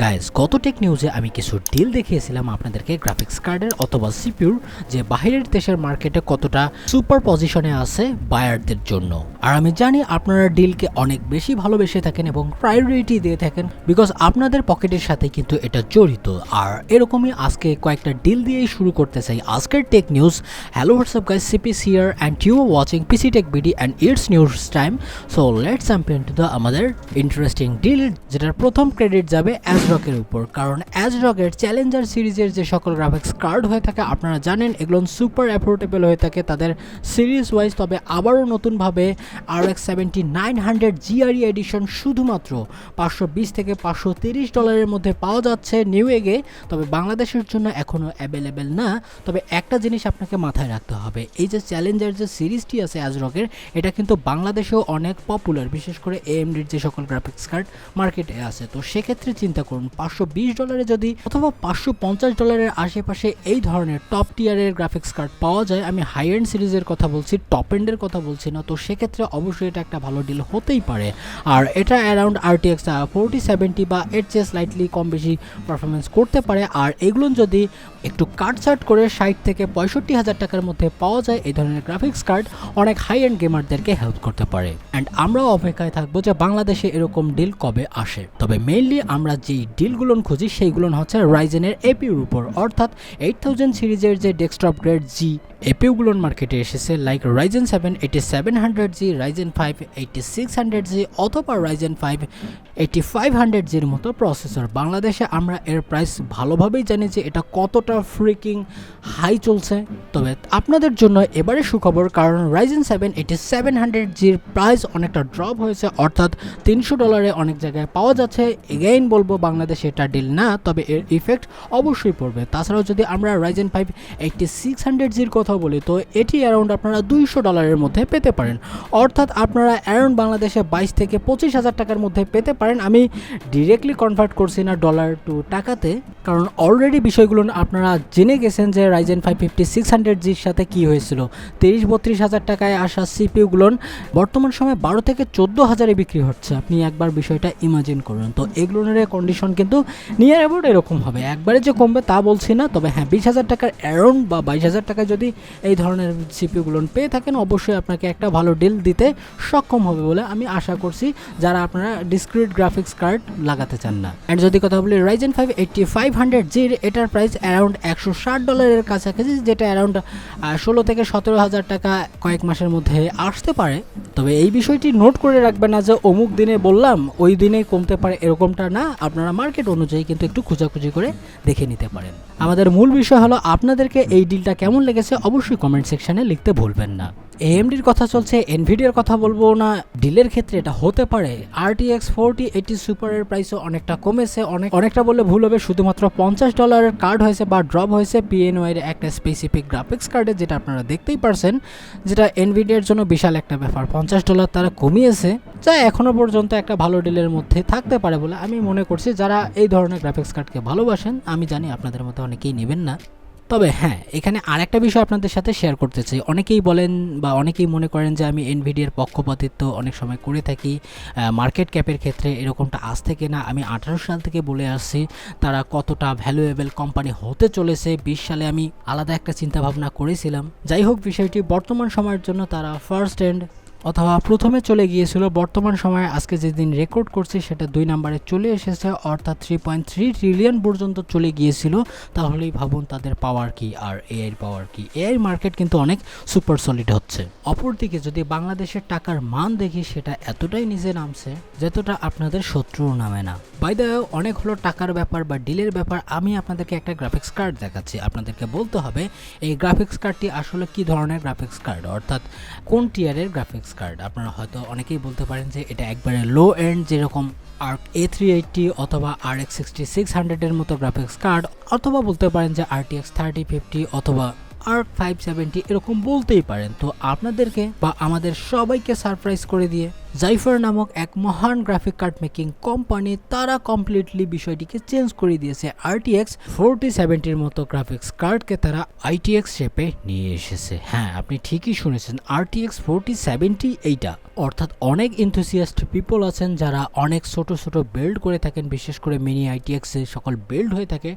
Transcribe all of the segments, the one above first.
Guys গত take নিউজে আমি কিছু ডিল দেখিয়েছিলাম আপনাদেরকে গ্রাফিক্স কার্ডের অথবা সিপিউর যে বাইরের দেশের মার্কেটে কতটা সুপার পজিশনে আছে বায়ারদের জন্য। আর আমি জানি আপনারা ডিলকে অনেক বেশি ভালোবেসে থাকেন এবং প্রায়োরিটি দিয়ে থাকেন বিকজ আপনাদের পকেটের সাথে কিন্তু এটা জড়িত। আর এরকমই আজকে কয়েকটা ডিল দিয়েই শুরু করতে চাই আজকের tech news hello WhatsApp guys CP sear and you watching PC tech BD and it's news time so let's to the আমাদের ইন্টারেস্টিং ডিল যেটার প্রথম ক্রেডিট যাবে অ্যাজরকের উপর। কারণ অ্যাজরকের চ্যালেঞ্জার সিরিজের যে সকল গ্রাফিক্স কার্ড হয়ে থাকে, আপনারা জানেন, এগুলো সুপার অ্যাফোর্ডেবল হয়ে থাকে তাদের সিরিজ ওয়াইজ তবে আবারও নতুনভাবে R X seventy nine hundred GRE edition শুধুমাত্র পাঁচশো বিশ থেকে পাঁচশো তিরিশ ডলারের মধ্যে পাওয়া যাচ্ছে নিউ এগে তবে বাংলাদেশের জন্য এখনও অ্যাভেলেবেল না। তবে একটা জিনিস আপনাকে মাথায় রাখতে হবে, এই যে চ্যালেঞ্জার যে সিরিজটি আছে অ্যাজ অ্যাজরকের এটা কিন্তু বাংলাদেশেও অনেক পপুলার বিশেষ করে এএমডির যে সকল গ্রাফিক্স কার্ড মার্কেটে আছে। তো সেক্ষেত্রে চিন্তা করুন পাঁচশো বিশ ডলারে যদি অথবা পাঁচশো পঞ্চাশ ডলারের আশেপাশে এই ধরনের টপ টিয়ারের গ্রাফিক্স কার্ড পাওয়া যায়, আমি হাই এন্ড সিরিজের কথা বলছি টপ এন্ডের কথা বলছি না, তো সেক্ষেত্রে অবশ্যই এটা একটা ভালো ডিল হতেই পারে। আর এটা অ্যারাউন্ড আরটিএক্স ফোরটি সেভেন্টি বা এর চেয়ে স্লাইটলি কম বেশি পারফরমেন্স করতে পারে। আর এগুলো যদি একটু কাটছাট করে ষাট থেকে পঁয়ষট্টি হাজার টাকার মধ্যে পাওয়া যায়, এই ধরনের গ্রাফিক্স কার্ড অনেক হাই এন্ড গেমারদেরকে হেল্প করতে পারে। অ্যান্ড আমরাও অপেক্ষায় থাকব যে বাংলাদেশে এরকম ডিল কবে আসে। তবে মেইনলি আমরা যেই ডিলগুলো খুঁজি সেইগুলো হচ্ছে রাইজেনের এপিউর উপর। অর্থাৎ এইট থাউজেন্ড সিরিজের যে ডেস্কটপ গ্রেড জি এপিউগুলোর মার্কেটে এসেছে like Ryzen seven eighty seven hundred G Ryzen five eighty six hundred G অথবা Ryzen five eighty five hundred জির মতো প্রসেসর বাংলাদেশে আমরা এর প্রাইস ভালোভাবেই জানি যে এটা কতটা ফ্রিকিং হাই চলছে। তবে আপনাদের জন্য এবারে সুখবর, কারণ Ryzen seven eighty seven hundred জির প্রাইস অনেকটা ড্রপ হয়েছে, অর্থাৎ তিনশো ডলারে অনেক জায়গায় পাওয়া যাচ্ছে। এগেইন বলব বাংলাদেশে এটা ডিল না, তবে এর ইফেক্ট অবশ্যই পড়বে। তাছাড়াও যদি আমরা Ryzen five eighty six hundred জির কথা বলি, তো এটি অ্যারাউন্ড আপনারা দুইশো ডলারের মধ্যে পেতে পারেন। অর্থাৎ আপনারা অ্যারাউন্ড বাংলাদেশে বাইশ থেকে পঁচিশ হাজার টাকার মধ্যে পেতে পারেন। আমি ডিরেক্টলি কনভার্ট করছি না ডলার টু টাকাতে, কারণ অলরেডি বিষয়গুলো আপনারা জেনে গেছেন যে Ryzen five fifty six hundred জির সাথে কী হয়েছিল। তিরিশ বত্রিশ হাজার টাকায় আসা সিপিউগুলো বর্তমান সময়ে বারো থেকে চোদ্দ হাজারে বিক্রি হচ্ছে। আপনি একবার বিষয়টা ইমাজিন করুন। তো এগুলোর কন্ডিশন কিন্তু নিয়ার অ্যাবাউট এরকম হবে। একবারে যে কমবে তা বলছি না, তবে হ্যাঁ বিশ হাজার টাকার অ্যারাউন্ড বা বাইশ হাজার টাকায় যদি এই ধরনের সিপিউগুলো পেয়ে থাকেন, অবশ্যই আপনাকে একটা ভালো ডিল দিতে সক্ষম হবে বলে আমি আশা করছি, যারা আপনারা ডিসক্রিট গ্রাফিক্স কার্ড লাগাতে চান না। অ্যান্ড যদি কথা বলি Ryzen five eighty five hundred জির এটার প্রাইস অ্যারাউন্ড একশো ষাট ডলারের কাছাকাছি, যেটা অ্যারাউন্ড ষোলো থেকে সতেরো হাজার টাকা কয়েক মাসের মধ্যে আসতে পারে। তবে এই বিষয়টি নোট করে রাখবেন না যে অমুক দিনে বললাম, ওই দিনে কমতে পারে, এরকমটা না। আপনারা মার্কেট অনুযায়ী কিন্তু একটু খোঁজাখুঁজি করে দেখে নিতে পারেন। আমাদের মূল বিষয় হলো আপনাদেরকে এই ডিলটা কেমন লেগেছে অবশ্যই কমেন্ট সেকশনে লিখতে ভুলবেন না। এএমডির কথা চলছে এনভিডিয়ার কথা বলব না। ডিলের ক্ষেত্রে এটা হতে পারে। আরটিএক্স ফোরটি এইটি সুপারের প্রাইসও অনেকটা কমেছে। অনেক, অনেকটা বললে ভুল হবে। শুধুমাত্র পঞ্চাশ ডলারের কার্ড হয়েছে বা ড্রপ হয়েছে। পিএনওয়াইয়ের একটা স্পেসিফিক গ্রাফিক্স কার্ডে যেটা আপনারা দেখতেই পারছেন, যেটা এনভিডিয়ার জন্য বিশাল একটা ব্যাপার। পঞ্চাশ ডলার তারা কমিয়েছে। যা এখনও পর্যন্ত একটা ভালো ডিলের মধ্যে থাকতে পারে বলে আমি মনে করছি। যারা এই ধরনের গ্রাফিক্স কার্ডকে ভালোবাসেন, আমি জানি আপনাদের মধ্যে অনেকেই নেবেন না। তবে হ্যাঁ এখানে আরেকটা বিষয় আপনাদের সাথে শেয়ার করতে চাই। অনেকেই বলেন বা অনেকেই মনে করেন যে আমি এনভিডিয়ার পক্ষপাতিত্ব অনেক সময় করে থাকি। মার্কেট ক্যাপের ক্ষেত্রে এরকমটা আজ থেকে না আমি আঠারো সাল থেকে বলে আসছি। তারা কতটা ভ্যালুয়েবল কোম্পানি হতে চলেছে, বিশ সালে আমি আলাদা একটা চিন্তাভাবনা করেছিলাম। যাই হোক, বিষয়টি বর্তমান সময়ের জন্য তারা ফার্স্ট এন্ড অথবা প্রথমে চলে গিয়েছিল বর্তমান সময়ে, আজকে যেদিন রেকর্ড করছি সেটা দুই নম্বরে চলে এসেছে, অর্থাৎ থ্রি পয়েন্ট থ্রি ট্রিলিয়ন পর্যন্ত চলে গিয়েছিল। তাহলেই ভাবুন তাদের পাওয়ার কি আর এআইয়ের পাওয়ার কি। এআই মার্কেট কিন্তু অনেক সুপার সলিড হচ্ছে। অপরদিকে যদি বাংলাদেশের টাকার মান দেখি, সেটা এতটাই নিচে নামছে, যতটা আপনাদের শত্রুও নামে না। বাই দ্য অনেক হলো টাকার ব্যাপার বা ডিলের ব্যাপার। আমি আপনাদেরকে একটা গ্রাফিক্স কার্ড দেখাচ্ছি। আপনাদেরকে বলতে হবে, এই গ্রাফিক্স কার্ডটি আসলে কি ধরনের গ্রাফিক্স কার্ড অর্থাৎ কোন টিয়ারের গ্রাফিক্স কার্ড আপনারা হয়তো অনেকেই বলতে পারেন যে এটা একবারে লো এন্ড যেরকম আর এ থ্রি এইটটি অথবা আর এক্স সিক্সটি সিক্স হান্ড্রেডের মতো গ্রাফিক্স কার্ড অথবা বলতে পারেন যে R T X thirty fifty অথবা আর্ক ফাইভ সেভেন্টি এরকম বলতেই পারেন। তো আপনাদেরকে বা আমাদের সবাইকে সারপ্রাইজ করে দিয়ে জাইফার নামক এক মহান গ্রাফিক কার্ড মেকিং কোম্পানি তারা কমপ্লিটলি বিষয়টিকে চেঞ্জ করে দিয়েছে। আরটিএক্স ফোরটি সেভেন্টির মতো গ্রাফিক্স কার্ডকে তারা আইটিএক্স শেপে নিয়ে এসেছে। হ্যাঁ আপনি ঠিকই শুনেছেন আরটিএক্স ফোরটি সেভেন্টি এইটা। অর্থাৎ অনেক ইনথুসিয়াস্ট পিপল আছেন যারা অনেক ছোট ছোট বিল্ড করে থাকেন। বিশেষ করে মিনি আইটিএক্সে সকল বিল্ড হয়ে থাকে।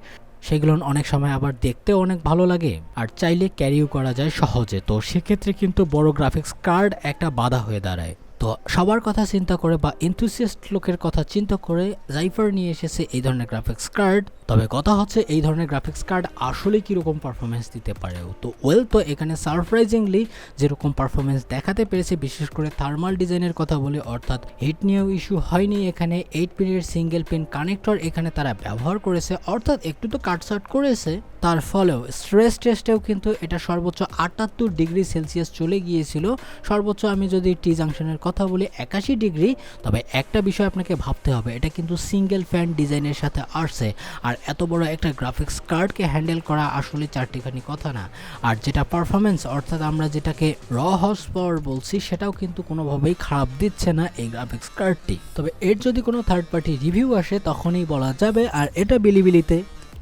সেগুলো অনেক সময় আবার দেখতেও অনেক ভালো লাগে আর চাইলে ক্যারিও করা যায় সহজে। তো সেক্ষেত্রে কিন্তু বড় গ্রাফিক্স কার্ড একটা বাধা হয়ে দাঁড়ায়। তো সবার কথা চিন্তা করে বা ইনথুসিয়াস্ট লোকের কথা চিন্তা করে জাইফার নিয়ে এসেছে এই ধরনের গ্রাফিক্স কার্ড তবে কথা হচ্ছে এই ধরনের গ্রাফিক্স কার্ড আসলে কীরকম পারফরমেন্স দিতে পারে তো ওয়েল তো এখানে সারপ্রাইজিংলি যেরকম পারফরমেন্স দেখাতে পেরেছে, বিশেষ করে থার্মাল ডিজাইনের কথা বলে, অর্থাৎ হিট নিয়েও ইস্যু হয়নি এখানে। এইট পিনের সিঙ্গেল পিন কানেক্টর এখানে তারা ব্যবহার করেছে, অর্থাৎ একটু তো কাটসাট করেছে। তার ফলেও স্ট্রেস টেস্টেও কিন্তু এটা সর্বোচ্চ আটাত্তর ডিগ্রি সেলসিয়াস চলে গিয়েছিল। সর্বোচ্চ আমি যদি টি জাংশনের কথা বলি একাশি ডিগ্রি, তবে একটা বিষয় আপনাকে ভাবতে হবে, এটা কিন্তু সিঙ্গেল ফ্যান ডিজাইনের সাথে আসছে। আর এত বড় একটা গ্রাফিক্স কার্ডকে হ্যান্ডেল করা আসলে চারটিখানি কথা না। আর যেটা পারফরমেন্স অর্থাৎ আমরা যেটাকে র হর্স পাওয়ার বলছি, সেটাও কিন্তু কোনোভাবেই খারাপ দিচ্ছে না এই গ্রাফিক্স কার্ডটি তবে এর যদি কোনো থার্ড পার্টি রিভিউ আসে, তখনই বলা যাবে, আর এটা বিলিবিলিতে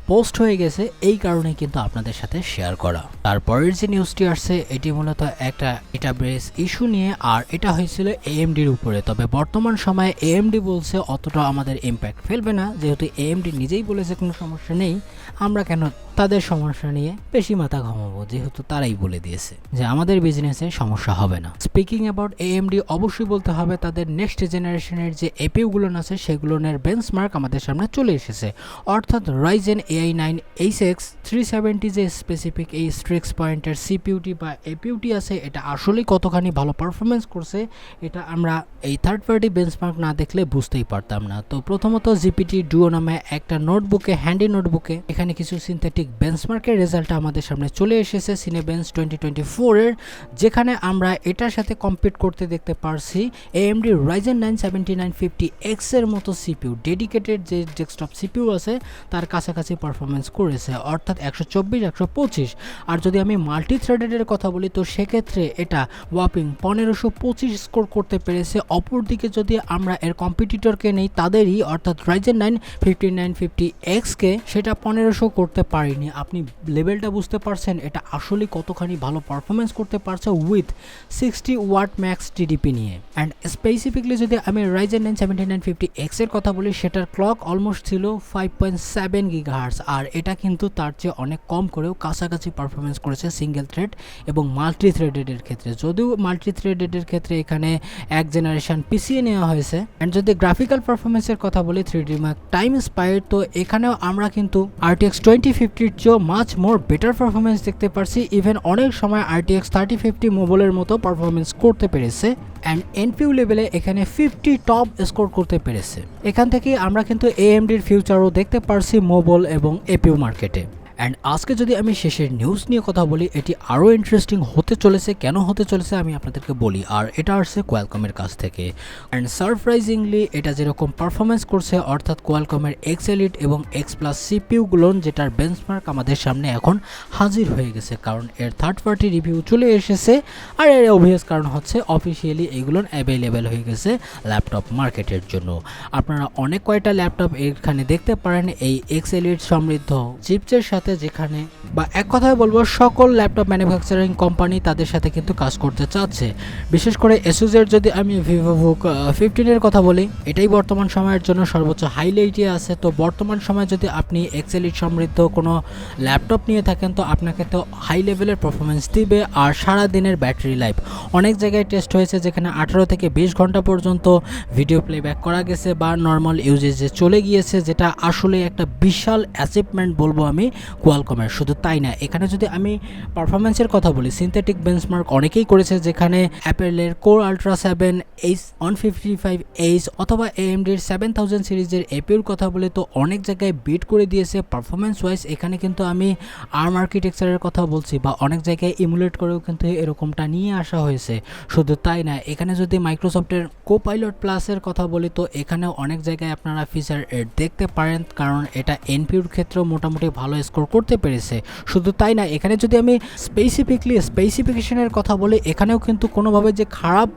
পোস্ট হয়ে গেছে, এই কারণে কিন্তু আপনাদের সাথে শেয়ার করা। তারপরের যে নিউজটি আসছে, এটি মূলত একটা এটা ব্রেস ইস্যু নিয়ে, আর এটা হয়েছিল এএমডির উপরে। তবে বর্তমান সময়ে এএমডি বলছে, অতটা আমাদের ইম্প্যাক্ট ফেলবে না। যেহেতু এএমডি নিজেই বলেছে কোনো সমস্যা নেই, আমরা কেন তাদের সমস্যা নিয়ে বেশি মাথা ঘামাবো, যেহেতু তারাই বলে দিয়েছে যে আমাদের বিজনেসে সমস্যা হবে না। স্পিকিং অ্যাবাউট এএমডি অবশ্যই বলতে হবে তাদের নেক্সট জেনারেশনের যে এপিউগুলো আছে সেগুলোর বেঞ্চমার্ক আমাদের সামনে চলে এসেছে। অর্থাৎ Ryzen AI nine H X three seventy যে স্পেসিফিক এই স্ট্রিক্স পয়েন্টের সিপিউটি বা এপিউটি আছে, এটা আসলেই কতখানি ভালো পারফরমেন্স করছে, এটা আমরা এই থার্ড পার্টি বেঞ্চমার্ক না দেখলে বুঝতেই পারতাম না। তো প্রথমত জিপিটি ডুও নামে একটা নোটবুকে হ্যান্ডি নোটবুকে এখানে কিছু সিনথেটিক বেঞ্চমার্কের রেজাল্ট আমাদের সামনে চলে এসেছে সিনেবেন্স টোয়েন্টি টোয়েন্টি ফোরের যেখানে আমরা এটার সাথে কম্পিট করতে দেখতে পারছি AMD Ryzen nine seventy nine fifty এক্সের মতো সিপিউ ডেডিকেটেড যে ডেস্কটপ সিপিউ আছে, তার কাছাকাছি পারফরমেন্স করেছে, অর্থাৎ একশো চব্বিশ, একশো পঁচিশ। আর যদি আমি মাল্টি থ্রেডেডের কথা বলি, তো সেক্ষেত্রে এটা ওয়াপিং পনেরোশো পঁচিশ স্কোর করতে পেরেছে। অপরদিকে যদি আমরা এর কম্পিটিটরকে নেই, তাদেরই অর্থাৎ Ryzen nine fifty nine fifty এক্সকে সেটা পনেরোশো করতে পারিনি আপনি লেভেলটা বুঝতে পারছেন, এটা আসলে কতখানি ভালো পারফরমেন্স করতে পারছে with sixty watt max TDP নিয়ে। অ্যান্ড স্পেসিফিকলি যদি আমি Ryzen nine seventy nine fifty এক্সের কথা বলি, সেটার ক্লক অলমোস্ট ছিল ফাইভ পয়েন্ট সেভেন গিগাহার্স আর এটা কিন্তু তার চেয়ে অনেক কম করেও কাছাকাছি পারফরমেন্স করেছে সিঙ্গেল থ্রেড এবং মাল্টি থ্রেডেডের ক্ষেত্রে। যদিও মাল্টি থ্রেডেডের ক্ষেত্রে এখানে এক জেনারেশন পিছিয়ে নেওয়া হয়েছে। অ্যান্ড যদি গ্রাফিক্যাল পারফরমেন্সের কথা বলি three D Mark Time Spy তো এখানেও আমরা কিন্তু আরটিএক্স টোয়েন্টি ফিফটির চেয়েও মাছ মোর বেটার পারফরমেন্স দেখতে পারছি। ইভেন অনেক সময় আরটিএক্স থার্টি ফিফটি মোবাইলের মতো পারফরমেন্স করতে পেরেছে অ্যান্ড এনপিউ লেভেলে এখানে ফিফটি টপ স্কোর করতে পেরেছে। এখান থেকে আমরা কিন্তু এএমডির ফিউচারও দেখতে পারছি মোবাইল এবং এপিউ মার্কেটে অ্যান্ড আজকে যদি আমি শেষের নিউজ নিয়ে কথা বলি, এটি আরও ইন্টারেস্টিং হতে চলেছে। কেন হতে চলেছে আমি আপনাদেরকে বলি, আর এটা আসছে কোয়ালকমের কাছ থেকে। অ্যান্ড সারপ্রাইজিংলি এটা যেরকম পারফরমেন্স করছে, অর্থাৎ কোয়ালকমের এক্স এলিট এবং এক্স প্লাস সিপিউগুলো যেটার বেঞ্চমার্ক আমাদের সামনে এখন হাজির হয়ে গেছে। কারণ এর থার্ড পার্টি রিভিউ চলে এসেছে, আর এর অভিয়াস কারণ হচ্ছে অফিসিয়ালি এগুলো অ্যাভেলেবেল হয়ে গেছে ল্যাপটপ মার্কেটের জন্য। আপনারা অনেক কয়টা ল্যাপটপ এখানে দেখতে পারেন, এই এক্স এলিট সমৃদ্ধ চিপসের সাথে যেখানে বা এক কথায় বলব, সকল ল্যাপটপ ম্যানুফ্যাকচারিং কোম্পানি তাদের সাথে কিন্তু কাজ করতে চাচ্ছে। বিশেষ করে এসুজের যদি আমি ভিভো বুক ফিফটিনের কথা বলি, এটাই বর্তমান সময়ের জন্য সর্বোচ্চ হাইলাইটে আছে। তো বর্তমান সময়ে যদি আপনি এক্সেলিট সমৃদ্ধ কোনো ল্যাপটপ নিয়ে থাকেন, তো আপনাকে তো হাই লেভেলের পারফরমেন্স দিবে আর সারা দিনের ব্যাটারি লাইফ অনেক জায়গায় টেস্ট হয়েছে যেখানে আঠারো থেকে বিশ ঘণ্টা পর্যন্ত ভিডিও প্লেব্যাক করা গেছে বা নর্মাল ইউজেজে চলে গিয়েছে, যেটা আসলে একটা বিশাল অ্যাচিভমেন্ট বলব আমি। কোয়ালকমের শুধু তাই না, এখানে যদি আমি পারফরমেন্সের কথা বলি সিনথেটিক বেঞ্চমার্ক অনেকেই করেছে, যেখানে অ্যাপেলের core ultra seven H one fifty five H অথবা এএমডির সেভেন থাউজেন্ড সিরিজের এপিউর কথা বলে, তো অনেক জায়গায় বিট করে দিয়েছে। পারফরমেন্স ওয়াইজ এখানে কিন্তু আমি আর্ম আর্কিটেকচারের কথা বলছি বা অনেক জায়গায় ইমুলেট করেও কিন্তু এরকমটা নিয়ে আসা হয়েছে। শুধু তাই না, এখানে যদি মাইক্রোসফটের কো পাইলট প্লাসের কথা বলি, তো এখানেও অনেক জায়গায় আপনারা ফিচার দেখতে পারেন, কারণ এটা এনপিউর ক্ষেত্রেও মোটামুটি ভালো স্কোর করতে পেরেছে। শুধু তাই না, এখানে যদি আমি স্পেসিফিকলি স্পেসিফিকেশনের কথা বলি, এখানেও কিন্তু কোনোভাবে যে খারাপ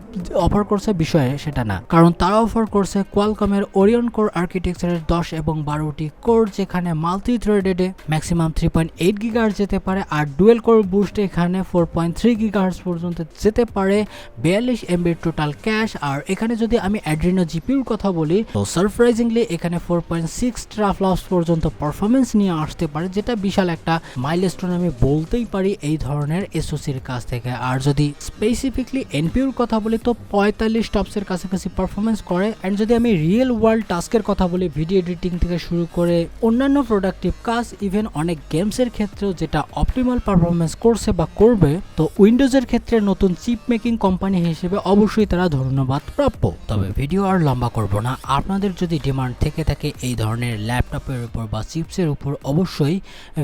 অফার করছে বিষয়ে সেটা না। কারণ তারা অফার করছে কোয়ালকমের ওরিয়ন কোর আর্কিটেকচারের দশ এবং বারোটি কোর যেখানে multi থ্রেডেডে maximum three point eight gigahertz যেতে পারে আর ডুয়েল কোর বুস্ট এখানে ফোর পয়েন্ট থ্রি গিগার্স পর্যন্ত যেতে পারে, বিয়াল্লিশ এমবির টোটাল ক্যাশ আর এখানে যদি আমি অ্যাড্রিনো জিপিউর কথা বলি, তো সারপ্রাইজিংলি এখানে ফোর পয়েন্ট সিক্স ট্রাফলপস পর্যন্ত পারফরমেন্স নিয়ে আসতে পারে, যেটা বিশাল একটা মাইলস্টোন আমি বলতেই পারি এই ধরনের এসওসির কাছ থেকে। আর যদি স্পেসিফিকলি এনপিউর কথা বলি, তো পঁয়তাল্লিশ টপসের কাছাকাছি পারফরমেন্স করে। অ্যান্ড যদি আমি রিয়েল ওয়ার্ল্ড টাস্কের কথা বলি ভিডিও এডিটিং থেকে শুরু করে অন্যান্য প্রোডাক্টিভ কাজ ইভেন অনেক গেমসের ক্ষেত্রেও যেটা অপটিমাল পারফরমেন্স করছে বা করবে, তো উইন্ডোজের ক্ষেত্রে নতুন চিপ মেকিং কোম্পানি হিসেবে অবশ্যই তারা ধন্যবাদ প্রাপ্য। তবে ভিডিও আর লম্বা করব না। আপনাদের যদি ডিমান্ড থেকে থাকে এই ধরনের ল্যাপটপের উপর বা চিপসের উপর, অবশ্যই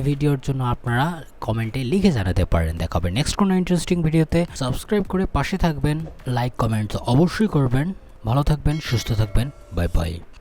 ভিডিওর জন্য আপনারা কমেন্টে লিখে জানাতে পারেন। দেখা হবে নেক্সট কোনো ইন্টারেস্টিং ভিডিওতে। সাবস্ক্রাইব করে পাশে থাকবেন লাইক কমেন্ট অবশ্যই করবেন। ভালো থাকবেন, সুস্থ থাকবেন। Bye bye